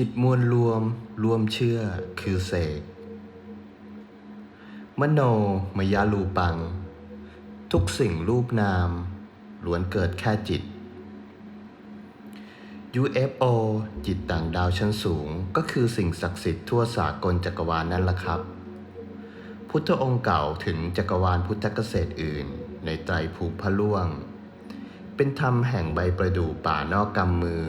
จิตมวลรวมรวมเชื่อคือเสก มโนมยาลูปัง ทุกสิ่งรูปนามล้วนเกิดแค่จิต UFO จิตต่างดาวชั้นสูงก็คือสิ่งศักดิ์สิทธิ์ทั่วสากลจักรวาลนั่นละครับ พุทธองค์เก่าถึงจักรวาลพุทธเกษตรอื่น ในไตรภูมิพระล่วง เป็นธรรมแห่งใบประดู่ป่านอกกำมือ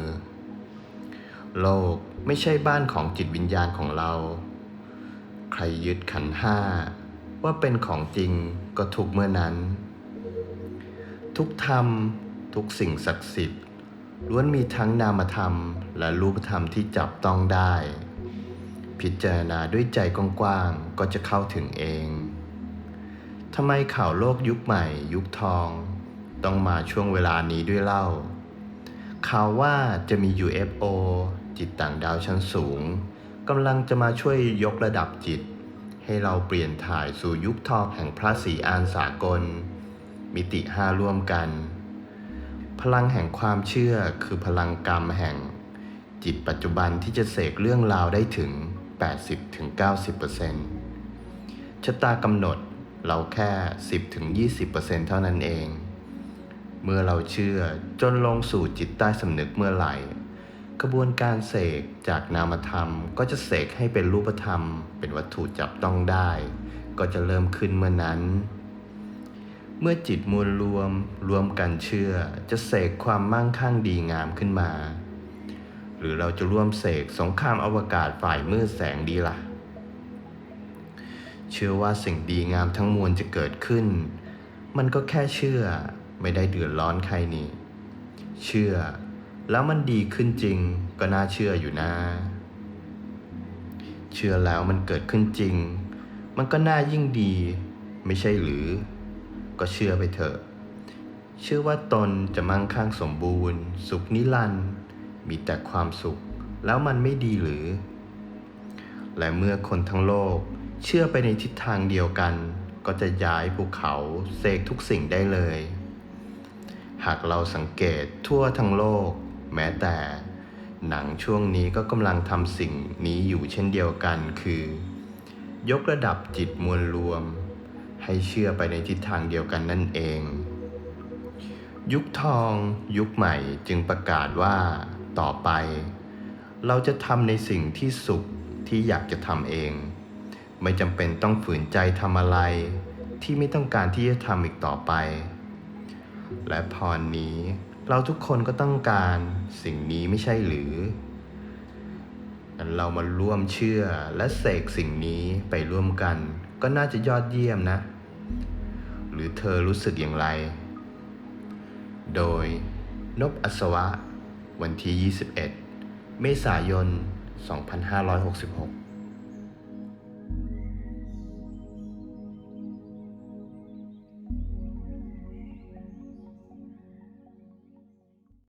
โลก ไม่ใช่บ้านของจิตวิญญาณของเรา ใครยึดขันห้า ว่าเป็นของจริงก็ทุกเมื่อนั้น ทุกธรรม ทุกสิ่งศักดิ์สิทธิ์ล้วนมีทั้งนามธรรมและรูปธรรมที่จับต้องได้ พิจารณาด้วยใจกว้างๆก็จะเข้าถึงเองทำไมข่าวโลกยุคใหม่ ยุคทอง ต้องมาช่วงเวลานี้ด้วยเล่าข่าวว่าจะมี UFO จิตต่างดาวชั้นสูงกำลังจะมาช่วยยกระดับจิต ให้เราเปลี่ยนถ่ายสู่ยุคทองแห่งพระศรีอานสากล มิติห้าร่วมกัน พลังแห่งความเชื่อคือพลังกรรมแห่ง จิตปัจจุบันที่จะเสกเรื่องราวได้ถึง 80-90%ชะตากำหนดเราแค่ 10-20%เท่านั้นเอง เมื่อเราเชื่อจนลงสู่จิตใต้สำนึกเมื่อไหร่ กระบวนการเสกจากนามธรรม ก็จะเสกให้เป็นรูปธรรม เป็นวัตถุจับต้องได้ ก็จะเริ่มขึ้นเมื่อนั้น เมื่อจิตมวลรวมรวมกันเชื่อ จะเสกความมั่งคั่งดีงามขึ้นมา หรือเราจะร่วมเสกสงครามอวกาศฝ่ายมืดแสงดีละ่ะ เชื่อว่าสิ่งดีงามทั้งมวลจะเกิดขึ้น มันก็แค่เชื่อไม่ได้เดือดร้อนใครนี่ เชื่อ แล้วมันดีขึ้นจริงก็น่าเชื่ออยู่นะ เชื่อแล้วมันเกิดขึ้นจริง มันก็น่ายิ่งดี ไม่ใช่หรือ ก็เชื่อไปเถอะ เชื่อว่าตนจะมั่งคั่งสมบูรณ์ สุขนิรันดร์มีแต่ความสุข แล้วมันไม่ดีหรือ และเมื่อคนทั้งโลก เชื่อไปในทิศทางเดียวกัน ก็จะย้ายภูเขาเสกทุกสิ่งได้เลย หากเราสังเกตทั่วทั้งโลก แม้แต่หนังช่วงนี้ก็กำลังทำสิ่งนี้อยู่เช่นเดียวกันคือ ยกระดับจิตมวลรวม ให้เชื่อไปในทิศทางเดียวกันนั่นเอง ยุคทองยุคใหม่จึงประกาศว่าต่อไป เราจะทำในสิ่งที่สุขที่อยากจะทำเอง ไม่จำเป็นต้องฝืนใจทำอะไร ที่ไม่ต้องการที่จะทำอีกต่อไป และพรนี้ เราทุกคนก็ต้องการสิ่งนี้ไม่ใช่หรืองั้นเรามาร่วมเชื่อและเสกสิ่งนี้ไปร่วมกัน ก็น่าจะยอดเยี่ยมนะ หรือเธอรู้สึกอย่างไร โดยนบอัศวะ วันที่ 21 เมษายน 2566